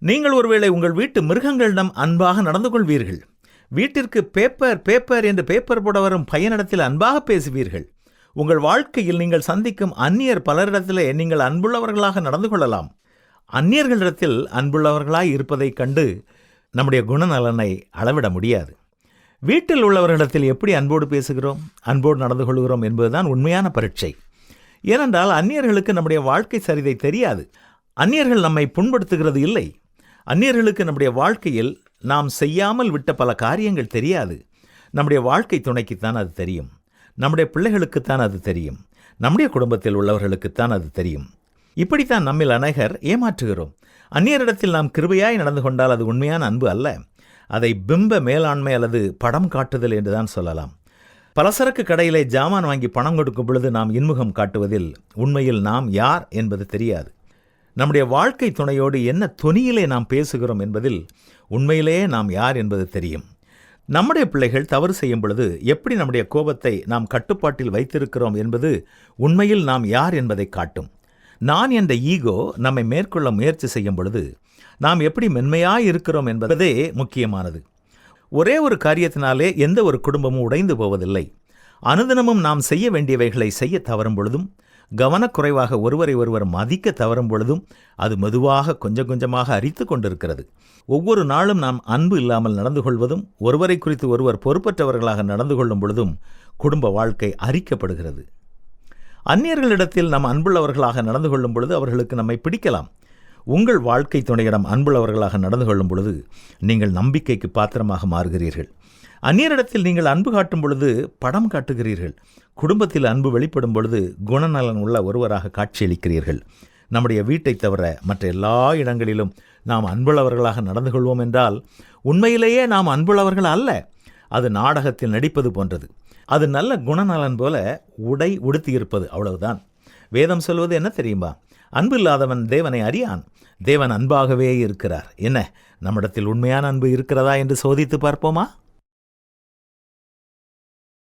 நீங்கள் ஒருவேளை உங்கள் வீட்டு மிருகங்களிடம் அன்பாக நடந்து கொள்வீர்கள். வீட்டிற்கு பேப்பர் பேப்பர் என்று பேப்பர் போட வரும் பையனிடத்தில் அன்பாக பேசுவீர்கள். உங்கள் வாழ்க்கையில் நீங்கள் சந்திக்கும் அந்நியர் பலரிடத்திலே நீங்கள் அன்புள்ளவர்களாக நடந்து கொள்ளலாம். அந்நியர்களிடத்தில் அன்புள்ளவர்களாய் இருப்பதைக் கண்டு நம்முடைய குணநலனை அளவிட முடியாது. வீட்டில் உள்ளவர்களிடத்தில் எப்படி அன்போடு பேசுகிறோம் அன்போடு நடந்து கொள்கிறோம் என்பதுதான் உண்மையான பரீட்சை. ஏனென்றால் அந்நியர்களுக்கு நம்முடைய வாழ்க்கை சரிதை தெரியாது. அந்நியர்கள் நம்மை புண்படுத்துகிறது இல்லை. அந்நியர்களுக்கு நம்முடைய வாழ்க்கையில் நாம் செய்யாமல் விட்ட பல காரியங்கள் தெரியாது. நம்முடைய வாழ்க்கை துணைக்குத்தான் அது தெரியும். நம்முடைய பிள்ளைகளுக்குத்தான் அது தெரியும். நம்முடைய குடும்பத்தில் உள்ளவர்களுக்குத்தான் அது தெரியும். இப்படித்தான் நம்மில் அநேகர் ஏமாற்றுகிறோம். அந்நியரிடத்தில் நாம் கிருபையாய் நடந்து கொண்டால் அது உண்மையான அன்பு அல்ல. அதை பிம்ப மேலாண்மை அல்லது படம் காட்டுதல் என்றுதான் சொல்லலாம். பலசரக்கு கடையிலே ஜாமான் வாங்கி பணம் கொடுக்கும் பொழுது நாம் இன்முகம் காட்டுவதில் உண்மையில் நாம் யார் என்பது தெரியாது. நம்முடைய வாழ்க்கை துணையோடு என்ன தொனியிலே நாம் பேசுகிறோம் என்பதில் உண்மையிலேயே நாம் யார் என்பது தெரியும். நம்முடைய பிள்ளைகள் தவறு செய்யும் பொழுது எப்படி நம்முடைய கோபத்தை நாம் கட்டுப்பாட்டில் வைத்திருக்கிறோம் என்பது உண்மையில் நாம் யார் என்பதை காட்டும். நான் என்ற ஈகோ நம்மை மேற்கொள்ள முயற்சி செய்யும் பொழுது நாம் எப்படி மென்மையாக இருக்கிறோம் என்பதே முக்கியமானது. ஒரே ஒரு காரியத்தினாலே எந்த ஒரு குடும்பமும் உடைந்து போவதில்லை. அனுதினமும் நாம் செய்ய வேண்டியவைகளை செய்ய தவறும் பொழுதும் கவனக்குறைவாக ஒருவரை ஒருவர் மதிக்க தவறும் பொழுதும் அது மெதுவாக கொஞ்சம் கொஞ்சமாக அரித்து கொண்டிருக்கிறது. ஒவ்வொரு நாளும் நாம் அன்பு இல்லாமல் நடந்து கொள்வதும் ஒருவரை குறித்து ஒருவர் பொறுப்பற்றவர்களாக நடந்து கொள்ளும் பொழுதும் குடும்ப வாழ்க்கை அரிக்கப்படுகிறது. அந்நியர்களிடத்தில் நாம் அன்புள்ளவர்களாக நடந்து கொள்ளும் பொழுது அவர்களுக்கு நம்மை பிடிக்கலாம். உங்கள் வாழ்க்கை துணையிடம் அன்புள்ளவர்களாக நடந்து கொள்ளும் பொழுது நீங்கள் நம்பிக்கைக்கு பாத்திரமாக மாறுகிறீர்கள். அந்நியரிடத்தில் நீங்கள் அன்பு காட்டும் பொழுது படம் காட்டுகிறீர்கள். குடும்பத்தில் அன்பு வெளிப்படும் பொழுது குணநலன் உள்ள ஒருவராக காட்சியளிக்கிறீர்கள். நம்முடைய வீட்டை தவிர மற்ற எல்லா இடங்களிலும் நாம் அன்புள்ளவர்களாக நடந்து கொள்வோம் என்றால் உண்மையிலேயே நாம் அன்புள்ளவர்கள் அல்ல. அது நாடகத்தில் நடிப்பது போன்றது. அது நல்ல குணநலன் போல உடை உடுத்தியிருப்பது அவ்வளவுதான். வேதம் சொல்வது என்ன தெரியுமா? அன்பு இல்லாதவன் தேவனை அறியான். தேவன் அன்பாகவே இருக்கிறார். என்ன? நம்மிடத்தில் உண்மையான அன்பு இருக்கிறதா என்று சோதித்து பார்ப்போமா?